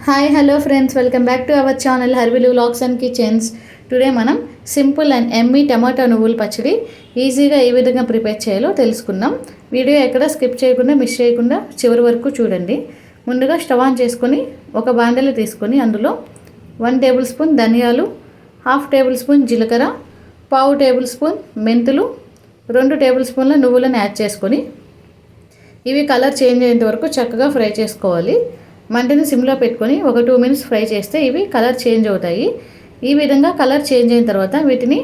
Hi hello friends welcome back to our channel హర్విలు vlogs and kitchens today మనం simple and Emmy టమాటా నువ్వుల పచ్చడి ఈజీగా ఏ విధంగా ప్రిపేర్ చేయాలో తెలుసుకుందాం. వీడియో ఎక్కడ స్కిప్ చేయకుండా మిస్ చేయకుండా చివరి వరకు చూడండి. ముందుగా స్టవ్ ఆన్ చేసుకొని ఒక బాండలు తీసుకొని అందులో వన్ టేబుల్ స్పూన్ ధనియాలు హాఫ్ టేబుల్ స్పూన్ జీలకర్ర పావు టేబుల్ స్పూన్ మెంతులు రెండు టేబుల్ స్పూన్ల నువ్వులను యాడ్ చేసుకొని ఇవి కలర్ చేంజ్ అయ్యేంత వరకు చక్కగా ఫ్రై చేసుకోవాలి. మంటని సిమ్లో పెట్టుకొని ఒక టూ మినిట్స్ ఫ్రై చేస్తే ఇవి కలర్ చేంజ్ అవుతాయి. ఈ విధంగా కలర్ చేంజ్ అయిన తర్వాత వీటిని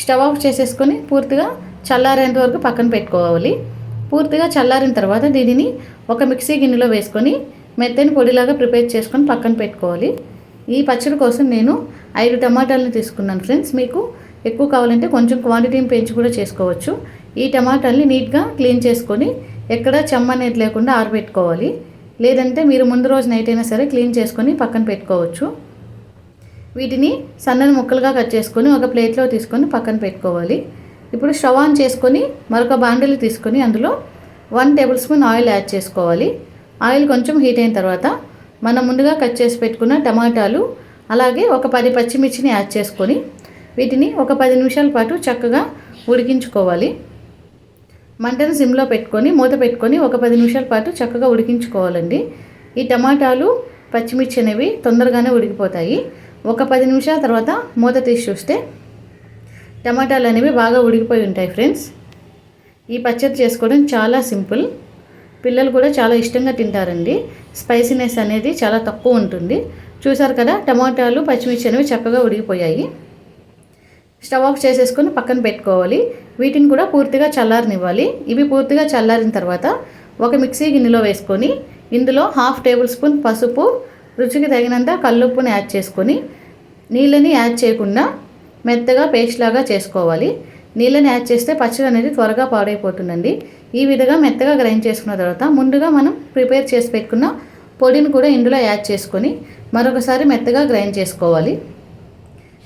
స్టవ్ ఆఫ్ చేసేసుకొని పూర్తిగా చల్లారేంత వరకు పక్కన పెట్టుకోవాలి. పూర్తిగా చల్లారిన తర్వాత దీనిని ఒక మిక్సీ గిన్నెలో వేసుకొని మెత్తని పొడిలాగా ప్రిపేర్ చేసుకొని పక్కన పెట్టుకోవాలి. ఈ పచ్చడి కోసం నేను ఐదు టమాటాలను తీసుకున్నాను ఫ్రెండ్స్. మీకు ఎక్కువ కావాలంటే కొంచెం క్వాంటిటీని పెంచి కూడా చేసుకోవచ్చు. ఈ టమాటాలని నీట్గా క్లీన్ చేసుకొని ఎక్కడ చెమ్మ అనేది లేకుండా ఆరబెట్టుకోవాలి. లేదంటే మీరు ముందు రోజు నైట్ అయినా సరే క్లీన్ చేసుకొని పక్కన పెట్టుకోవచ్చు. వీటిని సన్నని ముక్కలుగా కట్ చేసుకొని ఒక ప్లేట్లో తీసుకొని పక్కన పెట్టుకోవాలి. ఇప్పుడు స్టవ్ ఆన్ చేసుకొని మరొక బాండలు తీసుకొని అందులో one tablespoon oil add చేసుకోవాలి. ఆయిల్ కొంచెం హీట్ అయిన తర్వాత మనం ముందుగా కట్ చేసి పెట్టుకున్న టమాటాలు అలాగే ఒక పది పచ్చిమిర్చిని యాడ్ చేసుకొని వీటిని ఒక పది నిమిషాల పాటు చక్కగా ఉడికించుకోవాలి. మంటను సిమ్లో పెట్టుకొని మూత పెట్టుకొని ఒక పది నిమిషాల పాటు చక్కగా ఉడికించుకోవాలండి. ఈ టమాటాలు పచ్చిమిర్చి అనేవి తొందరగానే ఉడికిపోతాయి. ఒక పది నిమిషాల తర్వాత మూత తీసి చూస్తే టమాటాలు అనేవి బాగా ఉడికిపోయి ఉంటాయి ఫ్రెండ్స్. ఈ పచ్చడి చేసుకోవడం చాలా సింపుల్. పిల్లలు కూడా చాలా ఇష్టంగా తింటారండి. స్పైసీనెస్ అనేది చాలా తక్కువ ఉంటుంది. చూసారు కదా టమాటాలు పచ్చిమిర్చి అనేవి చక్కగా ఉడికిపోయాయి. స్టవ్ ఆఫ్ చేసేసుకొని పక్కన పెట్టుకోవాలి. వీటిని కూడా పూర్తిగా చల్లారనివ్వాలి. ఇవి పూర్తిగా చల్లారిన తర్వాత ఒక మిక్సీ గిన్నెలో వేసుకొని ఇందులో హాఫ్ టేబుల్ స్పూన్ పసుపు రుచికి తగినంత కల్లుప్పుని యాడ్ చేసుకొని నీళ్ళని యాడ్ చేయకుండా మెత్తగా పేస్ట్ లాగా చేసుకోవాలి. నీళ్ళని యాడ్ చేస్తే పచ్చడి అనేది త్వరగా పాడైపోతుందండి. ఈ విధంగా మెత్తగా గ్రైండ్ చేసుకున్న తర్వాత ముందుగా మనం ప్రిపేర్ చేసి పెట్టుకున్న పొడిని కూడా ఇందులో యాడ్ చేసుకొని మరొకసారి మెత్తగా గ్రైండ్ చేసుకోవాలి.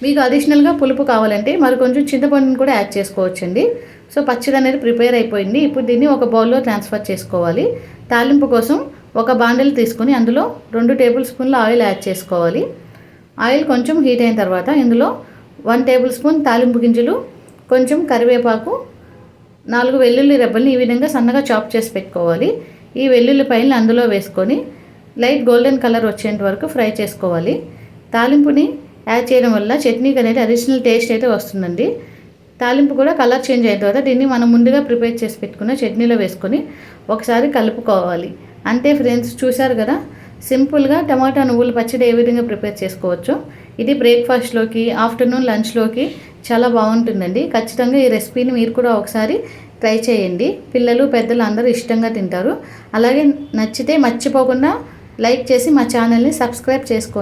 మీకు అడిషనల్గా పులుపు కావాలంటే మరి కొంచెం చింతపండుని కూడా యాడ్ చేసుకోవచ్చండి. సో పచ్చడి అనేది ప్రిపేర్ అయిపోయింది. ఇప్పుడు దీన్ని ఒక బౌల్లో ట్రాన్స్ఫర్ చేసుకోవాలి. తాలింపు కోసం ఒక బాండలు తీసుకొని అందులో రెండు టేబుల్ స్పూన్ల ఆయిల్ యాడ్ చేసుకోవాలి. ఆయిల్ కొంచెం హీట్ అయిన తర్వాత ఇందులో వన్ టేబుల్ స్పూన్ తాలింపు గింజలు కొంచెం కరివేపాకు నాలుగు వెల్లుల్లి రెబ్బల్ని ఈ విధంగా సన్నగా చాప్ చేసి పెట్టుకోవాలి. ఈ వెల్లుల్లి పైన అందులో వేసుకొని లైట్ గోల్డెన్ కలర్ వచ్చేంత వరకు ఫ్రై చేసుకోవాలి. తాలింపుని యాడ్ చేయడం వల్ల చట్నీకి అనేది అడిషనల్ టేస్ట్ అయితే వస్తుందండి. తాలింపు కూడా కలర్ చేంజ్ అయిన తర్వాత దీన్ని మనం ముందుగా ప్రిపేర్ చేసి పెట్టుకున్న చట్నీలో వేసుకొని ఒకసారి కలుపుకోవాలి. అంతే ఫ్రెండ్స్ చూశారు కదా? సింపుల్గా టమాటా నువ్వుల పచ్చడి ఏ విధంగా ప్రిపేర్ చేసుకోవచ్చు. ఇది బ్రేక్ఫాస్ట్లోకి ఆఫ్టర్నూన్ లంచ్లోకి చాలా బాగుంటుందండి. ఖచ్చితంగా ఈ రెసిపీని మీరు కూడా ఒకసారి ట్రై చేయండి. పిల్లలు పెద్దలు అందరూ ఇష్టంగా తింటారు. అలాగే నచ్చితే మర్చిపోకుండా లైక్ చేసి మా ఛానల్ని సబ్స్క్రైబ్ చేసుకోండి